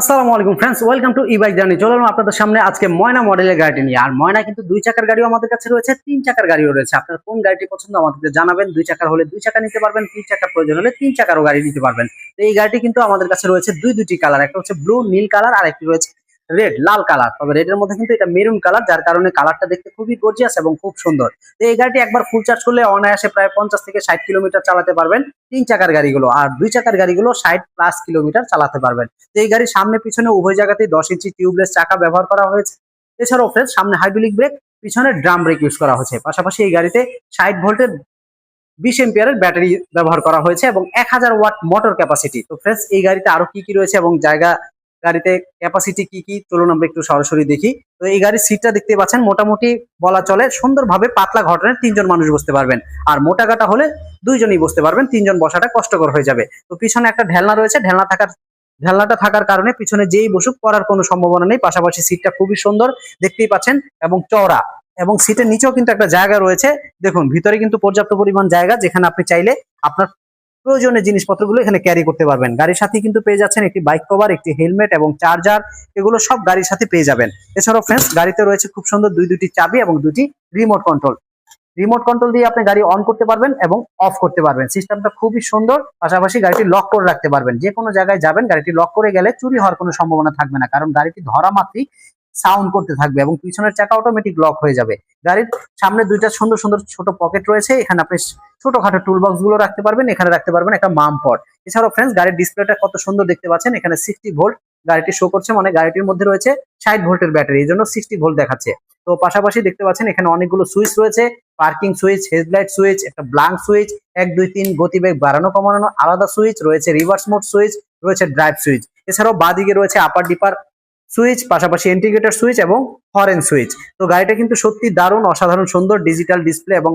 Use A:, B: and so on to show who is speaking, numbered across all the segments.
A: আসসালামু আলাইকুম friends welcome to E bike journey চলে এলাম আপনাদের সামনে আজকে ময়না মডেলের গাড়িটি নিয়ে। আর ময়না কিন্তু দুই চাকার গাড়িও আমাদের কাছে রয়েছে, তিন চাকার গাড়িও রয়েছে। আপনার কোন গাড়িটি পছন্দ আমাদেরকে জানাবেন। দুই চাকার হলে দুই চাকা নিতে পারবেন, তিন চাকার প্রয়োজন হলে তিন চাকারও গাড়ি নিতে পারবেন। তো এই গাড়িটি কিন্তু আমাদের কাছে রয়েছে দুই দুটি কালার একটা হচ্ছে ব্লু নীল কালার আর একটি রয়েছে রেড লাল কালার তবে রেডের মধ্যে কিন্তু এটা মেরুন কালার যার কারণে কালারটা দেখতে খুবই গর্জিয়াস এবং খুব সুন্দর। তো এই গাড়িটি একবার ফুল চার্জ করলে অনায়াসে প্রায় পঞ্চাশ থেকে ষাট কিলোমিটার চালাতে পারবেন তিন চাকার গাড়িগুলো, আর দুই চাকার গাড়িগুলো ষাট প্লাস কিলোমিটার চালাতে পারবেন। তো এই গাড়ির সামনে পিছনে উভয় জায়গাতেই দশ ইঞ্চি টিউবলেস চাকা ব্যবহার করা হয়েছে। এছাড়াও ফ্রেন্ড সামনে হাইড্রোলিক ব্রেক পিছনে ড্রাম ব্রেক ইউজ করা হয়েছে। পাশাপাশি এই গাড়িতে ষাট ভোল্টের বিশ এম্পিয়ারের ব্যাটারি ব্যবহার করা হয়েছে এবং এক হাজার ওয়াট মোটর ক্যাপাসিটি তো ফ্রেন্ডস এই গাড়িতে আরও কি কি রয়েছে এবং জায়গা গাড়িতে ক্যাপাসিটি কি কি চলুন আমরা একটু সরাসরি দেখি। তো এই গাড়ির সিটটা দেখতে পাচ্ছেন, মোটামুটি বলা চলে সুন্দরভাবে পাতলা ঘটনায় তিনজন মানুষ বসতে পারবেন। আর মোটা কাটা হলে দুইজনই বসতে পারবেন, তিনজন বসাটা কষ্টকর হয়ে যাবে। তো পিছনে একটা ঢেলনা রয়েছে, ঢেলনা থাকার, ঢেলনাটা থাকার কারণে পিছনে যেই বসুক পড়ার কোনো সম্ভাবনা নেই। পাশাপাশি সিটটা খুবই সুন্দর, দেখতেই পাচ্ছেন, এবং চওড়া। এবং সিটের নিচেও কিন্তু একটা জায়গা রয়েছে। দেখুন, ভিতরে কিন্তু পর্যাপ্ত পরিমাণ জায়গা, যেখানে আপনি চাইলে আপনার প্রয়োজনীয় জিনিসপত্রগুলো এখানে ক্যারি করতে পারবেন। গাড়ির সাথে কিন্তু পেয়ে যাচ্ছেন একটি বাইক কভার একটি হেলমেট এবং চার্জার এগুলো সব গাড়ির সাথে পেয়ে যাবেন। এছাড়াও ফ্রেন্ডস গাড়িতে রয়েছে খুব সুন্দর দুই দুটি চাবি এবং দুটি রিমোট কন্ট্রোল রিমোট কন্ট্রোল দিয়ে আপনি গাড়ি অন করতে পারবেন এবং অফ করতে পারবেন। সিস্টেমটা খুবই সুন্দর, পাশাপাশি গাড়িটি লক করে রাখতে পারবেন। যে কোনো জায়গায় যাবেন, গাড়িটি লক করে গেলে চুরি হওয়ার কোনো সম্ভাবনা থাকবে না, কারণ গাড়িটি ধরা মাত্রই সাউন্ড করতে থাকবে এবং পিছনের চাকা অটোমেটিক লক হয়ে যাবে। গাড়ির সামনে দুইটা সুন্দর সুন্দর ছোট পকেট রয়েছে। এখানে আপনি ছোটখাটো টুল বক্সগুলো রাখতে পারবেন, এখানে রাখতে পারবেন একটা মাম পট এছাড়াও ফ্রেন্ডস গাড়ির ডিসপ্লেটা কত সুন্দর দেখতে পাচ্ছেন। এখানে সিক্সটি ভোল্ট গাড়িটি শো করছে মানে গাড়িটির মধ্যে রয়েছে ষাট ভোল্টের ব্যাটারি এই জন্য সিক্সটি ভোল্ট দেখাচ্ছে। তো পাশাপাশি দেখতে পাচ্ছেন, এখানে অনেকগুলো সুইচ রয়েছে। পার্কিং সুইচ হেডলাইট সুইচ একটা ব্লাঙ্ক সুইচ এক, দুই, তিন, গতিবেগ বাড়ানো, কমানো, আলাদা সুইচ রয়েছে রিভার্স মোড সুইচ রয়েছে ড্রাইভ সুইচ এছাড়াও বাদিকে রয়েছে আপার ডিপার সুইচ, পাশাপাশি ইন্টিগ্রেটর সুইচ এবং হরেন সুইচ। তো গাড়িটা কিন্তু সত্যি দারুণ, অসাধারণ, সুন্দর ডিজিটাল ডিসপ্লে এবং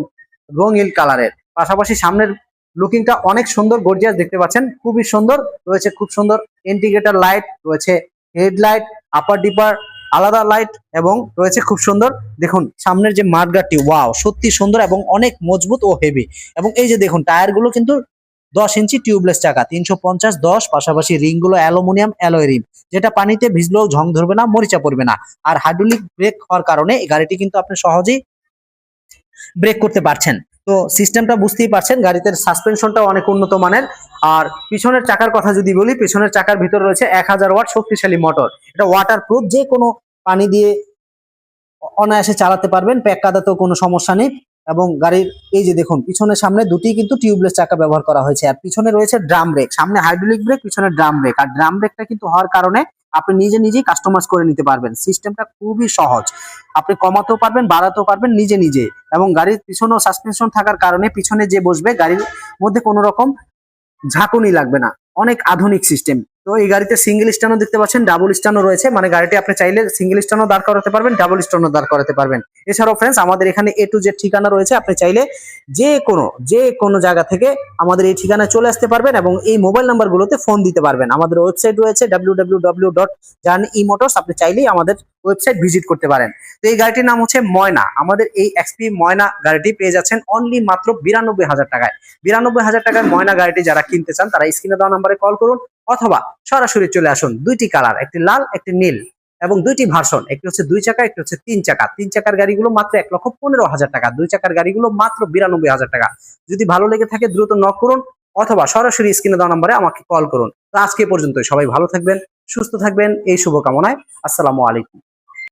A: রঙিন কালারের। পাশাপাশি সামনের লুকিংটা অনেক সুন্দর, গর্জিয়াস দেখতে পাচ্ছেন। খুবই সুন্দর, রয়েছে খুব সুন্দর ইন্টিগ্রেটর লাইট, রয়েছে হেডলাইট আপার ডিপার আলাদা লাইট এবং রয়েছে খুব সুন্দর, দেখুন, সামনের যে মাঠগাটটি, ওয়াও সত্যি সুন্দর এবং অনেক মজবুত ও হেভি এবং এই যে দেখুন, টায়ারগুলো কিন্তু দশ ইঞ্চি টিউবলেস চাকা, তিনশো পঞ্চাশ দশ, পাশাপাশি রিংগুলো অ্যালুমিনিয়াম অ্যালয় রিম। যেটা পানিতে ভিজলেও ঝং ধরবে না, মরিচা পড়বে না। আর হাইড্রোলিক ব্রেক হওয়ার কারণে এই গাড়িটি কিন্তু আপনি সহজেই ব্রেক করতে পারছেন। তো সিস্টেমটা বুঝতেই পারছেন, গাড়িতে সাসপেনশনটা অনেক উন্নত মানের। আর পিছনের চাকার কথা যদি বলি, পিছনের চাকার ভিতরে রয়েছে এক হাজার ওয়াট শক্তিশালী মোটর। এটা ওয়াটার প্রুফ যে কোনো পানি দিয়ে অনায়াসে চালাতে পারবেন, প্যাক কাদাতেও কোনো সমস্যা নেই। এবং গাড়ির এই যে দেখুন পিছনের সামনে দুটি কিন্তু টিউবলেস চাকা ব্যবহার করা হয়েছে। আর পিছনে রয়েছে ড্রাম ব্রেক সামনে হাইড্রোলিক ব্রেক পিছনে ড্রাম ব্রেক আর ড্রাম ব্রেকটা কিন্তু হওয়ার কারণে আপনি নিজে নিজেই কাস্টমাইজ করে নিতে পারবেন। সিস্টেমটা খুবই সহজ। আপনি কমাতেও পারবেন, বাড়াতেও পারবেন নিজে নিজে। এবং গাড়ির পিছনেও সাসপেনশন থাকার কারণে পিছনে যে বসবে, গাড়ির মধ্যে কোনো রকম ঝাঁকুনি লাগবে না। অনেক আধুনিক সিস্টেম তো এই গাড়িতে সিঙ্গেল স্ট্যান্ডও দেখতে পাচ্ছেন ডাবল স্ট্যান্ডও রয়েছে। মানে গাড়িটি আপনি চাইলে সিঙ্গেল স্ট্যান্ডও দাঁড় করাতে পারবেন ডাবল স্ট্যান্ডও দাঁড় করাতে পারবেন। এছাড়াও ফ্রেন্ডস আমাদের এখানে এ টু জেড ঠিকানা রয়েছে। আপনি চাইলে যে কোনো যে কোনো জায়গা থেকে আমাদের এই ঠিকানায় চলে আসতে পারবেন এবং এই মোবাইল নাম্বারগুলোতে ফোন দিতে পারবেন। আমাদের ওয়েবসাইট রয়েছে W W W dot journey E motors আপনি চাইলেই আমাদের ওয়েবসাইট ভিজিট করতে পারেন। তো এই গাড়িটির নাম হচ্ছে ময়না। আমাদের এই এক্সপি ময়না গাড়িটি পেয়ে যাচ্ছেন অনলি মাত্র বিরানব্বই হাজার টাকায়। বিরানব্বই হাজার টাকায় ময়না গাড়িটি যারা কিনতে চান, তারা স্ক্রিনে দেওয়া নাম্বারে কল করুন। অথবা সরাসরি চলে আসুন দুইটি কালার, একটি লাল, একটি নীল এবং দুইটি ভার্সন। একটি হচ্ছে দুই চাকা, একটি হচ্ছে তিন চাকা। তিন চাকার গাড়িগুলো মাত্র এক লক্ষ পনেরো হাজার টাকা। দুই চাকার গাড়িগুলো মাত্র বিরানব্বই হাজার টাকা। যদি ভালো লেগে থাকে দ্রুত নক করুন অথবা সরাসরি স্ক্রিনে দেওয়া নম্বরে আমাকে কল করুন। তো আজকে পর্যন্ত সবাই ভালো থাকবেন, সুস্থ থাকবেন। এই শুভকামনায় আসসালামু আলাইকুম।